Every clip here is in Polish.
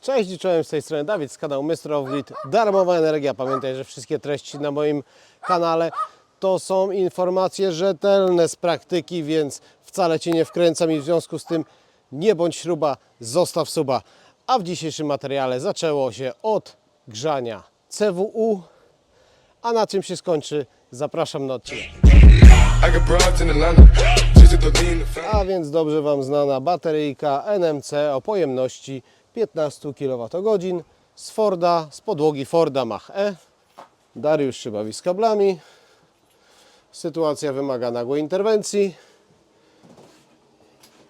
Cześć, czołem z tej strony Dawid z kanału Lead. Darmowa energia. Pamiętaj, że wszystkie treści na moim kanale to są informacje rzetelne z praktyki, więc wcale Cię nie wkręcam i w związku z tym nie bądź śruba, zostaw suba. A w dzisiejszym materiale zaczęło się od grzania CWU, a na czym się skończy zapraszam na odcinek. I. A więc dobrze Wam znana bateryjka NMC o pojemności 15 kWh z Forda, z podłogi Forda Mach E. Dariusz się bawi z kablami. Sytuacja wymaga nagłej interwencji.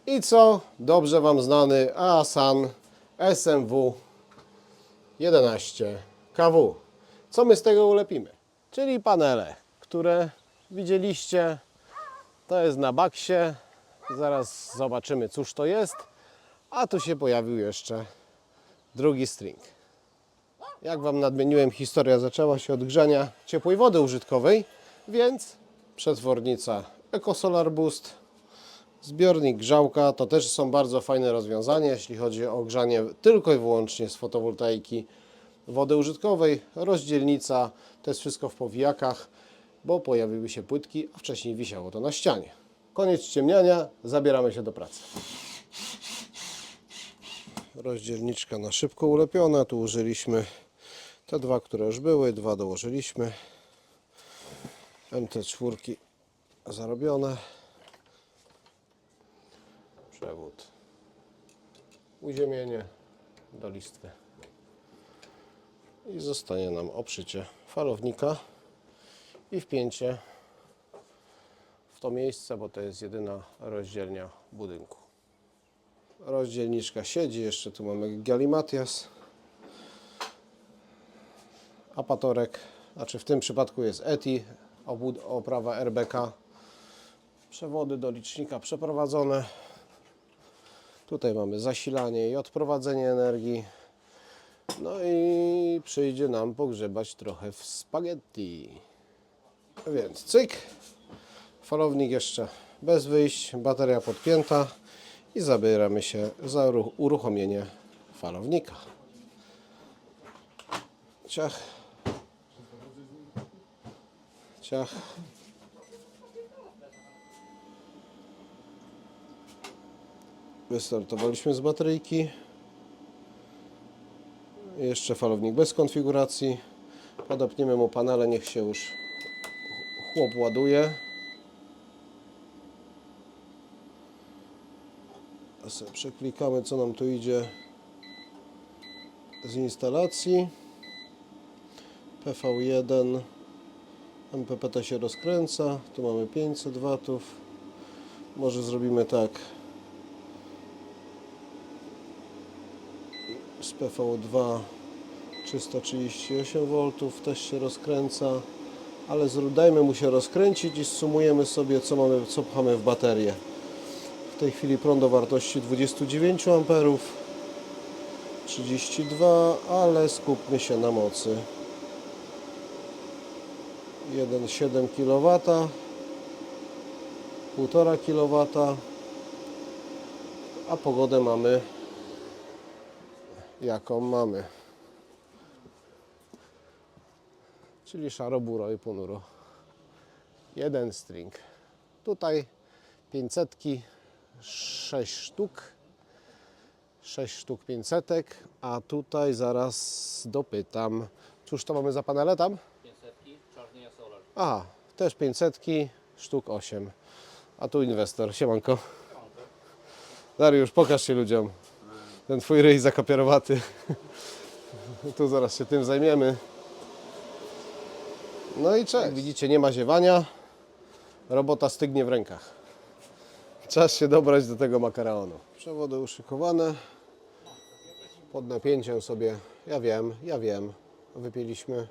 I co? Dobrze Wam znany Asan SMW 11 kW. Co my z tego ulepimy? Czyli panele, które widzieliście to jest na baksie. Zaraz zobaczymy, cóż to jest. A tu się pojawił jeszcze drugi string. Jak Wam nadmieniłem, historia zaczęła się od grzania ciepłej wody użytkowej, więc przetwornica EcoSolar Boost, zbiornik grzałka, to też są bardzo fajne rozwiązania, jeśli chodzi o grzanie tylko i wyłącznie z fotowoltaiki wody użytkowej, rozdzielnica, to jest wszystko w powijakach, bo pojawiły się płytki, a wcześniej wisiało to na ścianie. Koniec ciemniania, zabieramy się do pracy. Rozdzielniczka na szybko ulepiona, tu użyliśmy te dwa, które już były, dwa dołożyliśmy. MT4 zarobione. Przewód. Uziemienie do listwy i zostanie nam obszycie falownika i wpięcie w to miejsce, bo to jest jedyna rozdzielnia budynku. Rozdzielniczka siedzi, jeszcze tu mamy galimatias, apatorek, znaczy w tym przypadku jest ETI, obud- oprawa RBK, przewody do licznika przeprowadzone. Tutaj mamy zasilanie i odprowadzenie energii. No i przyjdzie nam pogrzebać trochę w spaghetti. Więc cyk, falownik jeszcze bez wyjść, bateria podpięta i zabieramy się za uruch- uruchomienie falownika. Ciach. Ciach. Wystartowaliśmy z bateryjki. Jeszcze falownik bez konfiguracji. Podepniemy mu panele, niech się już chłop ładuje. Sobie przeklikamy, co nam tu idzie z instalacji. PV1 MPPT się rozkręca. Tu mamy 500 watów. Może zrobimy tak. z PV2 338 V też się rozkręca ale dajmy mu się rozkręcić i sumujemy sobie co mamy, co pchamy w baterię w tej chwili prąd o wartości 29 A 32 ale skupmy się na mocy 1,7 kW 1,5 kW a pogodę mamy jaką mamy. Czyli szaro, buro i ponuro. Jeden string. Tutaj 500, 6 sztuk. 6 sztuk 500, a tutaj zaraz dopytam. Cóż to mamy za panele tam? 500, czarny solar. Aha, też 500, sztuk 8. A tu inwestor. Siemanko. Dariusz, pokaż się ludziom. Ten twój ryj zakopierowaty. Tu zaraz się tym zajmiemy. No i cześć. Jak widzicie, nie ma ziewania. Robota stygnie w rękach. Czas się dobrać do tego makareonu. Przewody uszykowane. Pod napięciem sobie, ja wiem, ja wiem, wypieliśmy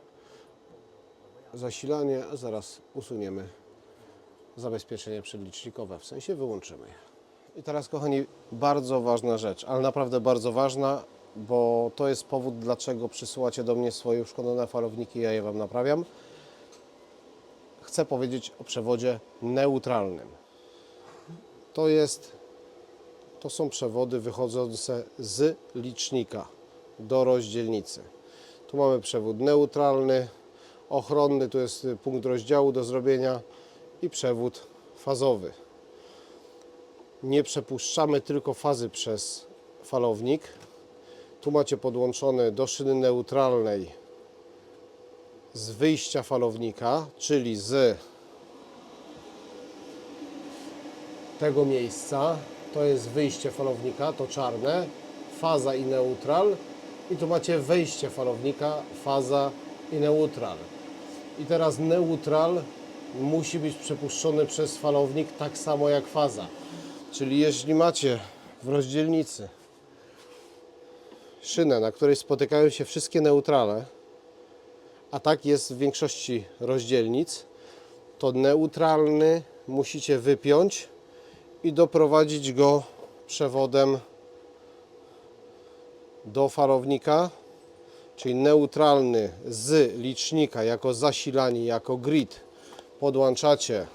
zasilanie, a zaraz usuniemy zabezpieczenie przedlicznikowe, w sensie wyłączymy je. I teraz, kochani, bardzo ważna rzecz, ale naprawdę bardzo ważna, bo to jest powód, dlaczego przysyłacie do mnie swoje uszkodzone falowniki, ja je Wam naprawiam. Chcę powiedzieć o przewodzie neutralnym. To jest, to są przewody wychodzące z licznika. do rozdzielnicy. Tu mamy przewód neutralny, ochronny, tu jest punkt rozdziału do zrobienia i przewód fazowy. Nie przepuszczamy tylko fazy przez falownik. Tu macie podłączony do szyny neutralnej z wyjścia falownika, czyli z tego miejsca. To jest wyjście falownika, to czarne, faza i neutral. I tu macie wejście falownika, faza i neutral. I teraz neutral musi być przepuszczony przez falownik tak samo jak faza. Czyli jeśli macie w rozdzielnicy szynę, na której spotykają się wszystkie neutrale, a tak jest w większości rozdzielnic, to neutralny musicie wypiąć i doprowadzić go przewodem do falownika, czyli neutralny z licznika jako zasilanie, jako grid podłączacie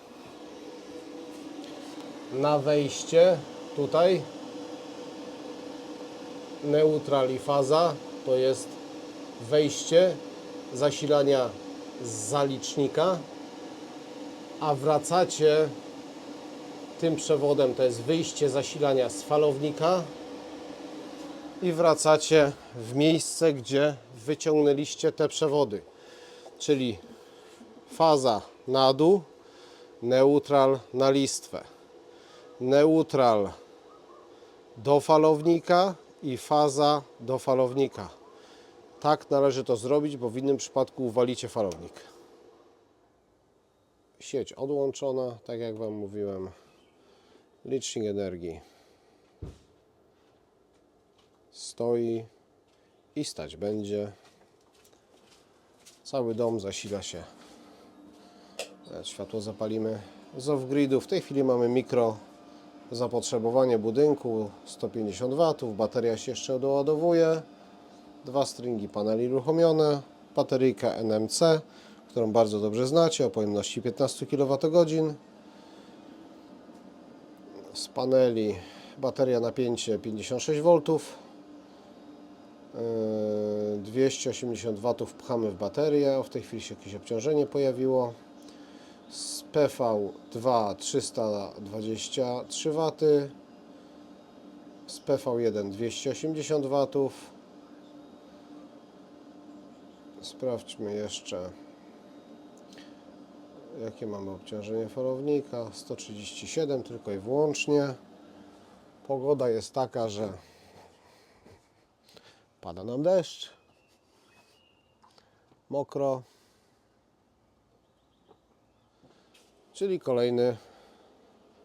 na wejście tutaj. Neutral i faza to jest wejście zasilania z zalicznika a wracacie tym przewodem to jest wyjście zasilania z falownika i wracacie w miejsce, gdzie wyciągnęliście te przewody. Czyli faza na dół, neutral na listwę. Neutral do falownika i faza do falownika. Tak należy to zrobić, bo w innym przypadku uwalicie falownik. Sieć odłączona, tak jak Wam mówiłem. Licznik energii stoi i stać będzie. Cały dom zasila się. Teraz Światło zapalimy z off-gridu. W tej chwili mamy mikro zapotrzebowanie budynku 150 W. Bateria się jeszcze doładowuje. Dwa stringi paneli uruchomione. Bateryjka NMC, którą bardzo dobrze znacie, o pojemności 15 kWh. Z paneli bateria napięcie 56 V. Yy, 280 W pchamy w baterię. O, w tej chwili się jakieś obciążenie pojawiło. Z PV2 323 W. Z PV1 280 W. Sprawdźmy jeszcze jakie mamy obciążenie falownika? 137 tylko i wyłącznie. Pogoda jest taka, że pada nam deszcz. Mokro. Czyli kolejny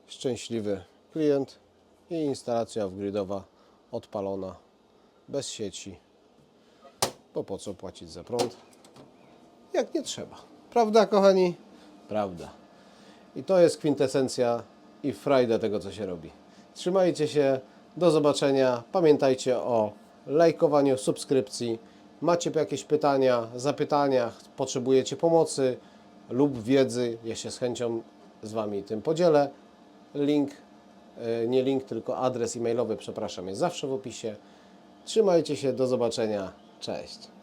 szczęśliwy klient i instalacja wgridowa odpalona bez sieci bo po co płacić za prąd jak nie trzeba. Prawda kochani? Prawda. I to jest kwintesencja i frajda tego, co się robi. Trzymajcie się, do zobaczenia. Pamiętajcie o lajkowaniu, subskrypcji. Macie jakieś pytania, zapytania, potrzebujecie pomocy lub wiedzy, ja się z chęcią z Wami tym podzielę. Link, e, nie link, tylko adres e-mailowy, przepraszam, jest zawsze w opisie. Trzymajcie się, do zobaczenia. Cześć.